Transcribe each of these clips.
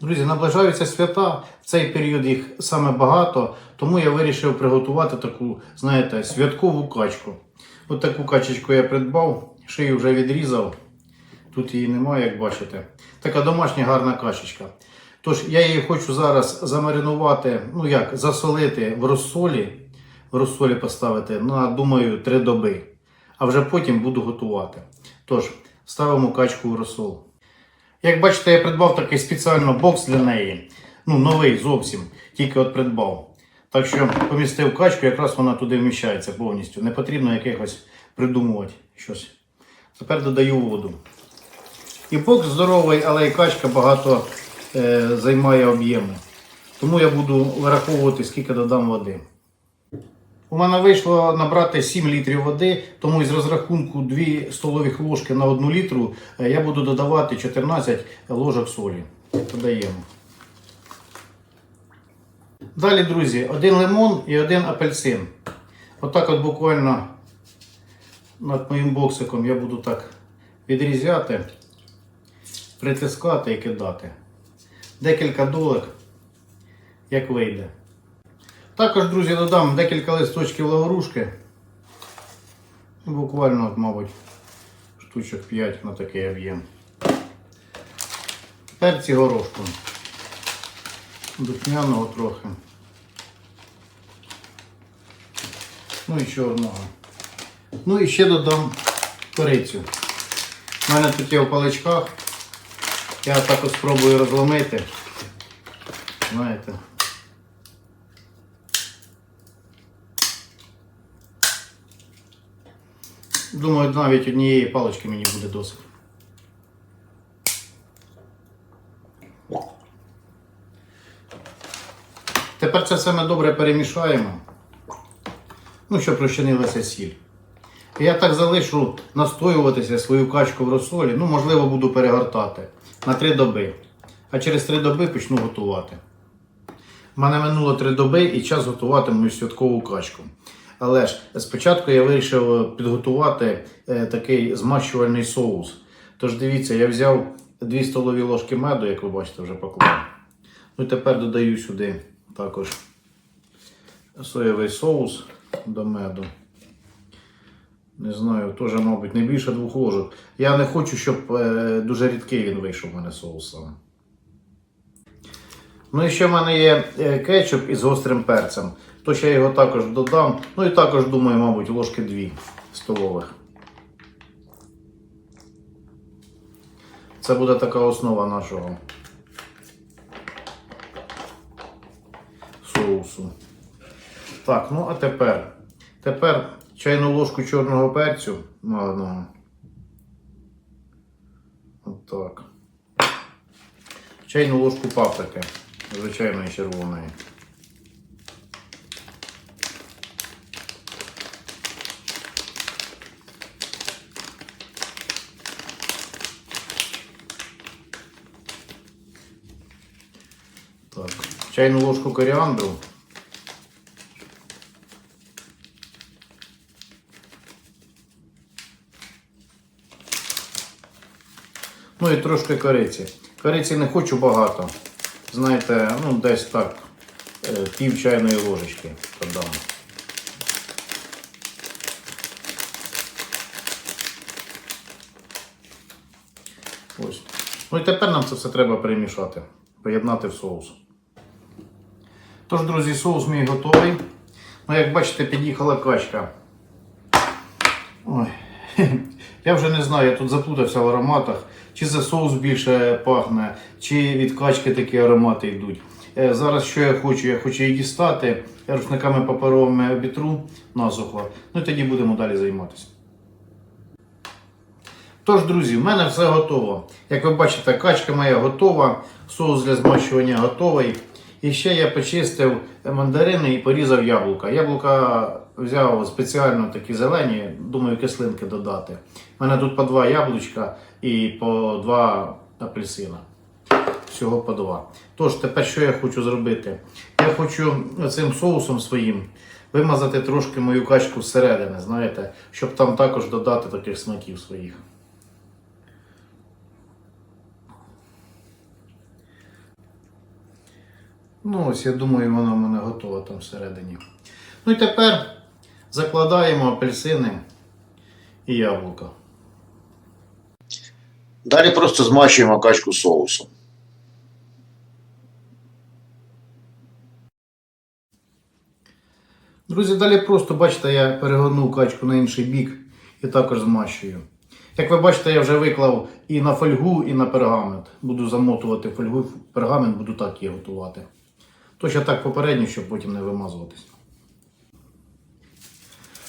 Друзі, наближаються свята. В цей період їх саме багато, тому я вирішив приготувати таку, знаєте, святкову качку. От таку качечку я придбав, шию вже відрізав. Тут її немає, як бачите. Така домашня гарна качечка. Тож я її хочу зараз замаринувати, ну як, засолити в розсолі, в розсолі поставити на, думаю, 3 доби. А вже потім буду готувати. Тож, ставимо качку в розсол. Як бачите, я придбав такий спеціально бокс для неї. Ну, новий зовсім, тільки от придбав. Так що помістив качку, якраз вона туди вміщається повністю. Не потрібно якихось придумувати щось. Тепер додаю воду. І бокс здоровий, але і качка багато е, займає об'єму. Тому я буду вираховувати, скільки додам води. У мене вийшло набрати 7 літрів води, тому із розрахунку 2 столових ложки на 1 літру е, я буду додавати 14 ложок солі. Додаємо. Далі, друзі, один лимон і один апельсин. Отак от буквально над моїм боксиком я буду так відрізати, притискати і кидати. Декілька долек, як вийде. Також, друзі, додам декілька листочків лаврушки. Буквально, от, мабуть, штучок 5 на такий об'єм. Перці горошком. Духмяного трохи. Ну і ще одного. Ну і ще додам корицю. У мене тут є в паличках. Я також спробую розломити. Знаєте. Думаю, навіть однієї палички мені буде досить. Тепер це все ми добре перемішаємо. Ну, щоб розчинилася сіль. Я так залишу настоюватися свою качку в розсолі. Ну, можливо, буду перегортати на 3 доби. А через 3 доби почну готувати. У мене минуло 3 доби і час готувати святкову качку. Але ж спочатку я вирішив підготувати е, такий змащувальний соус. Тож дивіться, я взяв 2 столові ложки меду, як ви бачите, вже поклав. Ну і тепер додаю сюди також соєвий соус до меду. Не знаю, теж, мабуть, не більше двох ложок. Я не хочу, щоб е, дуже рідкий він вийшов у мене соус саме. Ну і ще в мене є е, кетчуп із гострим перцем. Тож я його також додам. Ну і також, думаю, мабуть, ложки 2 столових. Це буде така основа нашого соусу. Так, ну а тепер. Тепер чайну ложку чорного перцю молодого. Отак. Чайну ложку паприки. Звичайної червоної. Так, чайну ложку коріандру. Ну і трошки кориці. Кориці не хочу багато. Знаєте, ну десь так, е, пів чайної ложечки додам. Ось. Ну і тепер нам це все треба перемішати, поєднати в соус. Тож, друзі, соус мій готовий. Ну, як бачите, під'їхала качка. Ой. Я вже не знаю, я тут заплутався в ароматах. Чи за соус більше пахне, чи від качки такі аромати йдуть. Е, Зараз що я хочу? Я хочу її дістати, рушниками паперовими обітру насухо. Ну і тоді будемо далі займатися. Тож, друзі, в мене все готово. Як ви бачите, качка моя готова, соус для змащування готовий. І ще я почистив мандарини і порізав яблука. Яблука взяв спеціально такі зелені, думаю, кислинки додати. У мене тут по два яблучка і по два апельсина. Всього по два. Тож, тепер що я хочу зробити? Я хочу цим соусом своїм вимазати трошки мою качку зсередини, знаєте, щоб там також додати таких смаків своїх. Ну, ось я думаю, вона в мене готова там всередині. Ну і тепер закладаємо апельсини і яблука. Далі просто змащуємо качку соусом. Друзі, далі просто бачите, я перегорнув качку на інший бік і також змащую. Як ви бачите, я вже виклав і на фольгу, і на пергамент. Буду замотувати фольгу, пергамент буду так її готувати. Я так попередньо, щоб потім не вимазуватись.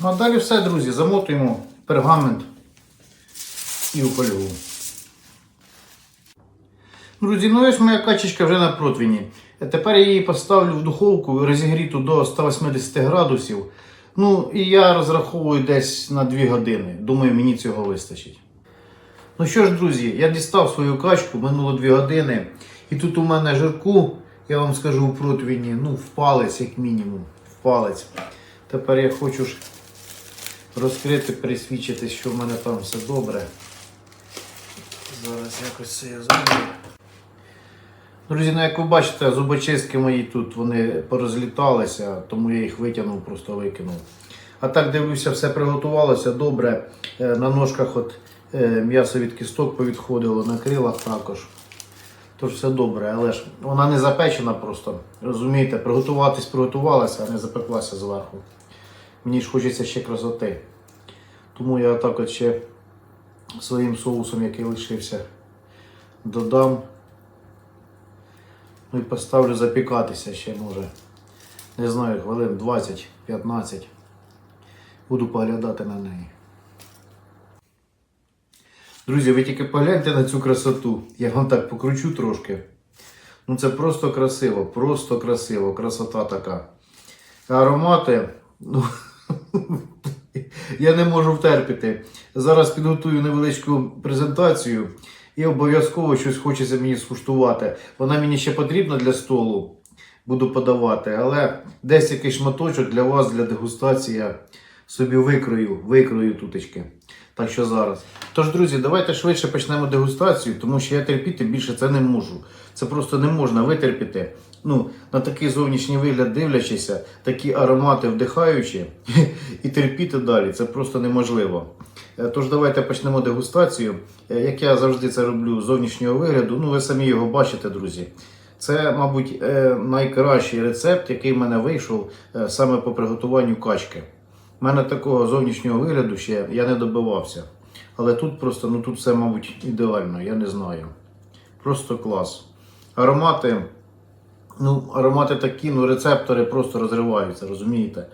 Ну а далі все, друзі, замотуємо пергамент і у. Друзі, ну ось моя качечка вже на противні. Тепер я її поставлю в духовку розігріту до 180 градусів. Ну і я розраховую десь на 2 години. Думаю, мені цього вистачить. Ну що ж, друзі, я дістав свою качку, минуло 2 години. І тут у мене жирку, я вам скажу у противні, ну, в палець, як мінімум. В палець. Тепер я хочу ж розкрити, пересвідчити, що в мене там все добре. Зараз якось це я зроблю. Друзі, ну як ви бачите, зубочистки мої тут вони порозліталися, тому я їх витягнув, просто викинув. А так дивлюся, все приготувалося добре. Е, На ножках от е, м'ясо від кісток повідходило, на крилах також. Тож все добре, але ж вона не запечена просто. Розумієте, приготуватись приготувалася, а не запеклася зверху. Мені ж хочеться ще красоти. Тому я так от ще своїм соусом, який лишився, додам. Ну і поставлю запікатися ще може. Не знаю, хвилин 20-15. Буду поглядати на неї. Друзі, ви тільки погляньте на цю красоту. Я вам так покручу трошки. Ну це просто красиво, просто красиво, красота така. Аромати. Ну, я не можу втерпіти. Зараз підготую невеличку презентацію і обов'язково щось хочеться мені скуштувати. Вона мені ще потрібна для столу. Буду подавати, але десь якийсь шматочок для вас, для дегустації собі викрою, викрою тутечки. Так що зараз. Тож, друзі, давайте швидше почнемо дегустацію, тому що я терпіти більше це не можу. Це просто не можна витерпіти. Ну, на такий зовнішній вигляд дивлячися, такі аромати вдихаючи і терпіти далі. Це просто неможливо. Е, Тож давайте почнемо дегустацію. Е, Як я завжди це роблю з зовнішнього вигляду, ну ви самі його бачите, друзі. Це, мабуть, е, найкращий рецепт, який в мене вийшов саме по приготуванню качки. У мене такого зовнішнього вигляду ще я не добивався. Але тут просто, ну тут все, мабуть, ідеально, я не знаю. Просто клас. Аромати, ну, аромати такі, ну рецептори просто розриваються, розумієте?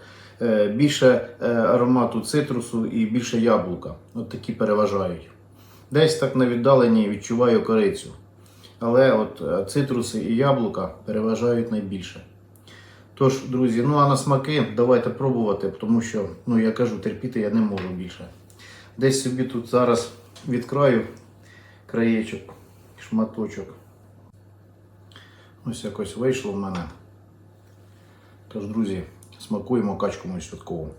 Е, більше е, аромату цитрусу і більше яблука. От такі переважають. Десь так на віддаленні відчуваю корицю. Але от е, цитруси і яблука переважають найбільше. Тож, друзі, ну а на смаки давайте пробувати, тому що, ну я кажу, терпіти я не можу більше. Десь собі тут зараз відкраю краєчок, шматочок. Ось якось вийшло в мене. Тож, друзі, смакуємо качку мою святкову.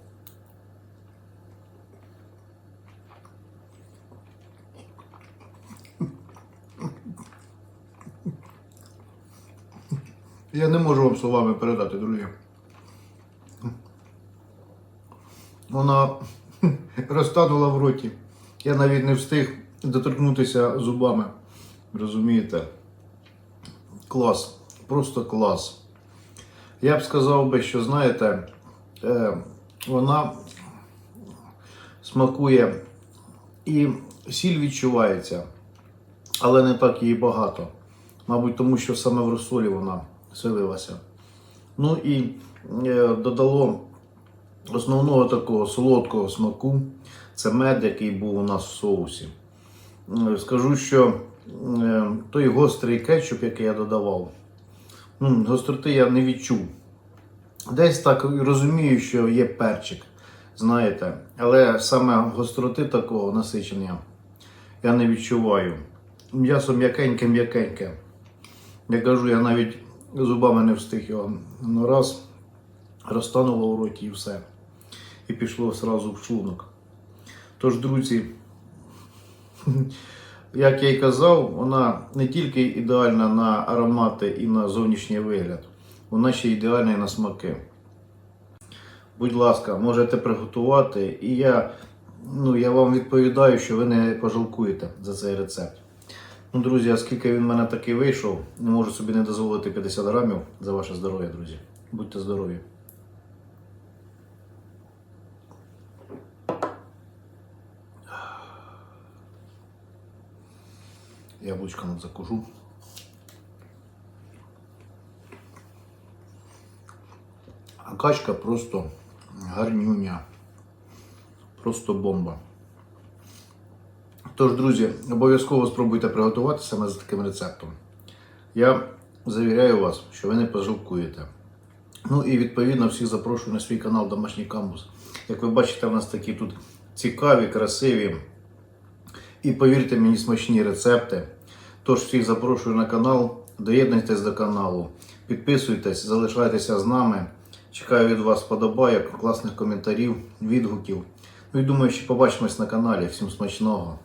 Я не можу вам словами передати, друзі. Вона розтанула в роті. Я навіть не встиг доторкнутися зубами. Розумієте? Клас. Просто клас. Я б сказав би, що знаєте, е, вона смакує і сіль відчувається, але не так її багато. Мабуть, тому що саме в розсолі вона селилася. Ну і е, додало основного такого солодкого смаку. Це мед, який був у нас в соусі. Е, Скажу, що е, той гострий кетчуп, який я додавав, Ну, гостроти я не відчув. Десь так розумію, що є перчик, знаєте, але саме гостроти такого насичення я не відчуваю. М'ясо м'якеньке-м'якеньке. Я кажу, я навіть зубами не встиг його. Ну раз розтануло у роті і все. І пішло одразу в шлунок. Тож, друзі, як я й казав, вона не тільки ідеальна на аромати і на зовнішній вигляд, вона ще ідеальна і на смаки. Будь ласка, можете приготувати, і я, ну, я вам відповідаю, що ви не пожалкуєте за цей рецепт. Ну, друзі, оскільки він в мене такий вийшов, не можу собі не дозволити 50 грамів за ваше здоров'я, друзі. Будьте здорові. Яблучком закужу. А качка просто гарнюня. Просто бомба. Тож, друзі, обов'язково спробуйте приготувати саме за таким рецептом. Я завіряю вас, що ви не пожалкуєте. Ну і відповідно всіх запрошую на свій канал Домашній Камбус. Як ви бачите, у нас такі тут цікаві, красиві і повірте мені, смачні рецепти. Тож всіх запрошую на канал, доєднуйтесь до каналу, підписуйтесь, залишайтеся з нами. Чекаю від вас вподобайок, класних коментарів, відгуків. Ну і думаю, що побачимось на каналі. Всім смачного!